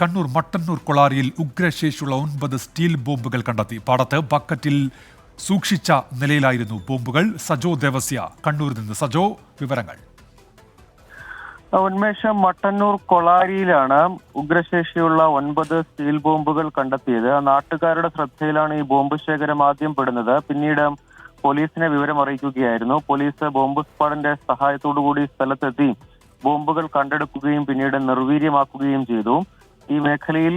കണ്ണൂർ മട്ടന്നൂർ കൊളാറിയിൽ ഉഗ്രശേഷിയുള്ള ഒൻപത് സ്റ്റീൽ ബോംബുകൾ കണ്ടെത്തി. പാടത്ത് ബക്കറ്റിൽ സൂക്ഷിച്ച നിലയിലായിരുന്നു ബോംബുകൾ. സജോ ദേവസ്യ കണ്ണൂരിൽ നിന്ന് സജോ വിവരങ്ങൾ. ഉന്മേഷം മട്ടന്നൂർ കൊളാരിയിലാണ് ഉഗ്രശേഷിയുള്ള ഒൻപത് സ്റ്റീൽ ബോംബുകൾ കണ്ടെത്തിയത്. നാട്ടുകാരുടെ ശ്രദ്ധയിലാണ് ഈ ബോംബ് ശേഖരം ആദ്യം പെടുന്നത്. പിന്നീട് പോലീസിനെ വിവരം അറിയിക്കുകയായിരുന്നു. പോലീസ് ബോംബ് സ്ക്വാഡിന്റെ സഹായത്തോടുകൂടി സ്ഥലത്തെത്തി ബോംബുകൾ കണ്ടെടുക്കുകയും പിന്നീട് നിർവീര്യമാക്കുകയും ചെയ്തു. ഈ മേഖലയിൽ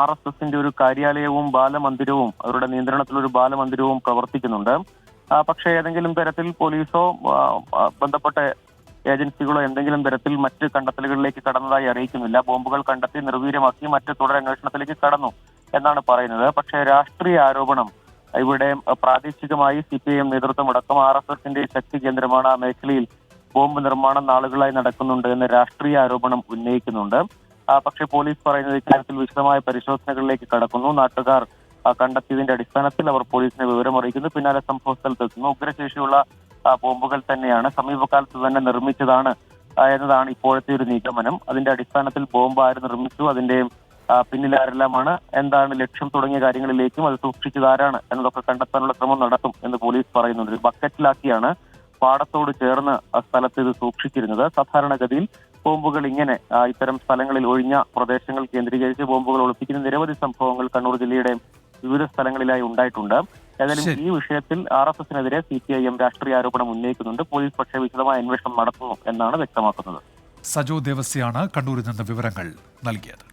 ആർ എസ് എസിന്റെ ഒരു കാര്യാലയവും ബാലമന്ദിരവും അവരുടെ നിയന്ത്രണത്തിലൊരു ബാലമന്ദിരവും പ്രവർത്തിക്കുന്നുണ്ട്. പക്ഷെ ഏതെങ്കിലും തരത്തിൽ പോലീസോ ബന്ധപ്പെട്ട ഏജൻസികളോ എന്തെങ്കിലും തരത്തിൽ മറ്റ് കണ്ടെത്തലുകളിലേക്ക് കടന്നതായി അറിയിക്കുന്നില്ല. ബോംബുകൾ കണ്ടെത്തി നിർവീര്യമാക്കി മറ്റ് തുടരന്വേഷണത്തിലേക്ക് കടന്നു എന്നാണ് പറയുന്നത്. പക്ഷേ രാഷ്ട്രീയ ആരോപണം ഇവിടെ പ്രാദേശികമായി സി പി ഐ നേതൃത്വം അടക്കം ആർ എസ് എസിന്റെ ശക്തി കേന്ദ്രമാണ് ആ മേഖലയിൽ ബോംബ് നിർമ്മാണം നാളുകളായി നടക്കുന്നുണ്ട് എന്ന രാഷ്ട്രീയ ആരോപണം ഉന്നയിക്കുന്നുണ്ട്. പക്ഷേ പോലീസ് പറയുന്നത് ഇക്കാര്യത്തിൽ വിശദമായ പരിശോധനകളിലേക്ക് കടക്കുന്നു. നാട്ടുകാർ കണ്ടെത്തിയതിന്റെ അടിസ്ഥാനത്തിൽ അവർ പോലീസിനെ വിവരം അറിയിക്കുന്നു. പിന്നാലെ സംഭവ സ്ഥലത്തെത്തുന്നു. ഉഗ്രശേഷിയുള്ള ബോംബുകൾ തന്നെയാണ് സമീപകാലത്ത് തന്നെ നിർമ്മിച്ചതാണ് എന്നതാണ് ഇപ്പോഴത്തെ ഒരു നിഗമനം. അതിന്റെ അടിസ്ഥാനത്തിൽ ബോംബ് ആര് നിർമ്മിച്ചു അതിന്റെ പിന്നിലാരെല്ലാമാണ് എന്താണ് ലക്ഷ്യം തുടങ്ങിയ കാര്യങ്ങളിലേക്കും അത് സൂക്ഷിച്ചതാരാണ് എന്നതൊക്കെ കണ്ടെത്താനുള്ള ശ്രമം നടത്തും എന്ന് പോലീസ് പറയുന്നുണ്ട്. ബക്കറ്റിലാക്കിയാണ് പാടത്തോട് ചേർന്ന് സ്ഥലത്ത് ഇത് സൂക്ഷിച്ചിരുന്നത്. സാധാരണഗതിയിൽ ബോംബുകൾ ഇങ്ങനെ ഇത്തരം സ്ഥലങ്ങളിൽ ഒഴിഞ്ഞ പ്രദേശങ്ങൾ കേന്ദ്രീകരിച്ച് ബോംബുകൾ ഒളിപ്പിക്കുന്ന നിരവധി സംഭവങ്ങൾ കണ്ണൂർ ജില്ലയുടെ വിവിധ സ്ഥലങ്ങളിലായി ഉണ്ടായിട്ടുണ്ട്. ഏതായാലും ഈ വിഷയത്തിൽ ആർ എസ് എസിനെതിരെ സി പി ഐ എം രാഷ്ട്രീയ ആരോപണം ഉന്നയിക്കുന്നുണ്ട്. പോലീസ് പക്ഷേ വിശദമായ അന്വേഷണം നടത്തുന്നു എന്നാണ് വ്യക്തമാക്കുന്നത്. സജോ ദേവസ്യാണ് കണ്ണൂരിൽ നിന്ന് വിവരങ്ങൾ നൽകിയത്.